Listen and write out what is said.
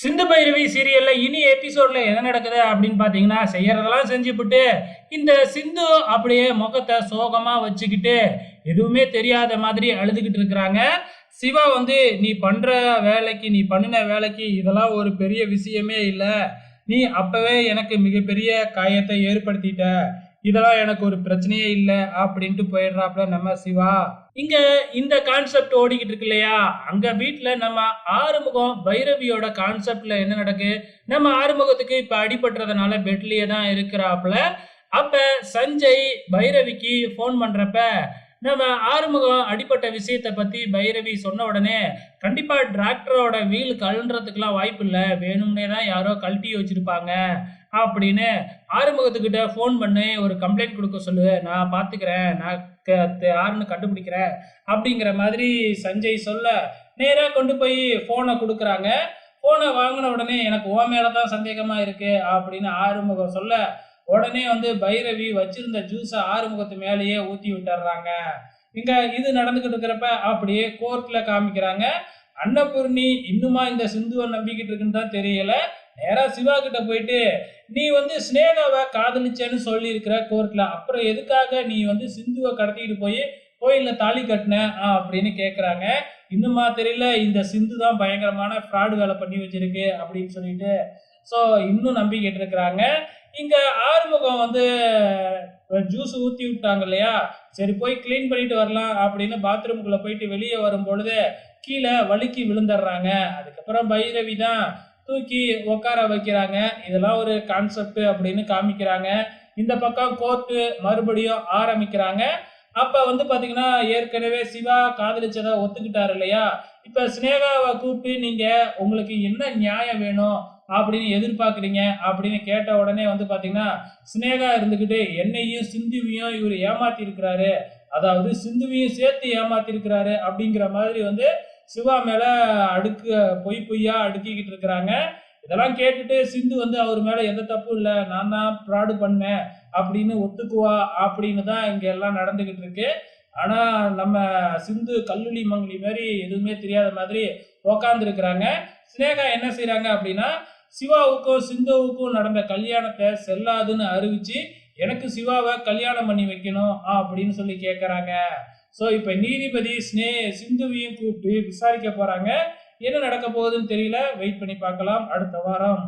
சிந்து பைரவி சீரியல்ல இனி எபிசோட்ல என்ன நடக்குது அப்படின்னு பாத்தீங்கன்னா செய்யறதெல்லாம் செஞ்சுபிட்டு இந்த சிந்து அப்படியே முகத்தை சோகமா வச்சுக்கிட்டு எதுவுமே தெரியாத மாதிரி அழுதுகிட்டு இருக்கிறாங்க. சிவா வந்து நீ பண்ற வேலைக்கு நீ பண்ணின வேலைக்கு இதெல்லாம் ஒரு பெரிய விஷயமே இல்லை. நீ அப்பவே எனக்கு மிகப்பெரிய காயத்தை ஏற்படுத்திட்ட. இதெல்லாம் எனக்கு ஒரு பிரச்சனையே இல்லை அப்படின்ட்டு போயிடுறாப்ல நம்ம சிவா. இங்க இந்த கான்செப்ட் ஓடிக்கிட்டு இருக்கு இல்லையா? அங்க வீட்டுல நம்ம ஆறுமுகம் பைரவியோட கான்செப்ட்ல என்ன நடக்கு? நம்ம ஆறுமுகத்துக்கு இப்ப அடிபட்டுறதுனால பெட்லயே தான் இருக்கிறாப்ல அப்ப சஞ்சய் பைரவிக்கு ஃபோன் பண்றப்ப நம்ம ஆறுமுகம் அடிப்பட்ட விஷயத்த பத்தி பைரவி சொன்ன உடனே கண்டிப்பா டிராக்டரோட வீல் கழன்றதுக்கெல்லாம் வாய்ப்பு இல்லை வேணும்னே தான் யாரோ கழட்டி வச்சிருப்பாங்க அப்படின்னு ஆறுமுகத்துக்கிட்ட ஃபோன் பண்ணி ஒரு கம்ப்ளைண்ட் கொடுக்க சொல்லு. நான் பார்த்துக்கிறேன் நான் க- யாருன்னு கண்டுபிடிக்கிறேன் அப்படிங்கிற மாதிரி சஞ்சய் சொல்ல நேராக கொண்டு போய் ஃபோனை கொடுக்குறாங்க. ஃபோனை வாங்கின உடனே எனக்கு ஓ மேலே தான் சந்தேகமாக இருக்குது அப்படின்னு ஆறுமுகம் சொல்ல உடனே வந்து பைரவி வச்சிருந்த ஜூஸை ஆறுமுகத்து மேலேயே ஊற்றி விட்டுறாங்க. இங்கே இது நடந்துக்கிட்டு இருக்கிறப்ப அப்படியே கோர்ட்டில் காமிக்கிறாங்க. அன்னபூர்ணி இன்னுமா இந்த சிந்துவை நம்பிக்கிட்டு இருக்குன்னு தான் தெரியல. நேராக சிவா கிட்ட போயிட்டு நீ வந்து ஸ்னேகாவை காதலிச்சேன்னு சொல்லியிருக்கிற கோர்ட்டில் அப்புறம் எதுக்காக நீ வந்து சிந்துவை கடத்திக்கிட்டு போய் கோயிலில் தாலி கட்டின? ஆ, அப்படின்னு கேட்குறாங்க இன்னுமா தெரியல இந்த சிந்து தான் பயங்கரமான ஃப்ராடு வேலை பண்ணி வச்சிருக்கு அப்படின்னு சொல்லிட்டு ஸோ இன்னும் நம்பிக்கிட்டு இருக்கிறாங்க இங்கே ஆறுமுகம் வந்து ஜூஸ் ஊற்றி விட்டாங்க இல்லையா? சரி போய் க்ளீன் பண்ணிட்டு வரலாம் அப்படின்னு பாத்ரூமுக்குள்ள போயிட்டு வெளியே வரும் பொழுது கீழே வழுக்கி விழுந்துடுறாங்க. அதுக்கப்புறம் பைரவி தான் தூக்கி உட்கார வைக்கிறாங்க. இதெல்லாம் ஒரு கான்செப்ட் அப்படின்னு காமிக்கிறாங்க. இந்த பக்கம் கோர்ட்டு மறுபடியும் ஆரம்பிக்கிறாங்க. அப்ப வந்து பாத்தீங்கன்னா ஏற்கனவே சிவா காதலிச்சதை ஒத்துக்கிட்டாரு இல்லையா? இப்ப சினேகாவை கூப்பிட்டு நீங்க உங்களுக்கு என்ன நியாயம் வேணும்? அப்படின்னு எதிர்பார்க்குறீங்க அப்படின்னு கேட்ட உடனே வந்து பார்த்தீங்கன்னா சினேகா இருந்துக்கிட்டு என்னையும் சிந்துவையும் இவர் ஏமாத்தி இருக்கிறாரு அதாவது சிந்துவையும் சேர்த்து ஏமாத்தி இருக்கிறாரு அப்படிங்கிற மாதிரி வந்து சிவா மேல அடுக்கு பொய் பொய்யா அடுக்கிக்கிட்டு இருக்கிறாங்க. இதெல்லாம் கேட்டுட்டு சிந்து வந்து அவர் மேல எந்த தப்பும் இல்லை நான் தான் ப்ராடு பண்ணேன் அப்படின்னு ஒத்துக்குவா அப்படின்னு தான் இங்க எல்லாம் நடந்துகிட்டு இருக்கு. ஆனா நம்ம சிந்து கல்லூலி மங்கலி மாதிரி எதுவுமே தெரியாத மாதிரி உக்காந்துருக்குறாங்க. சினேகா என்ன செய்கிறாங்க அப்படின்னா சிவாவுக்கும் சிந்துவுக்கும் நடந்த கல்யாணத்தை செல்லாதுன்னு அறிவிச்சு எனக்கு சிவாவை கல்யாணம் பண்ணி வைக்கணும் அப்படின்னு சொல்லி கேட்குறாங்க ஸோ இப்போ நீதிபதி ஸ்னே சிந்துவையும் கூப்பிட்டு விசாரிக்க போகிறாங்க என்ன நடக்க போகுதுன்னு தெரியல. வெயிட் பண்ணி பார்க்கலாம். அடுத்த வாரம்.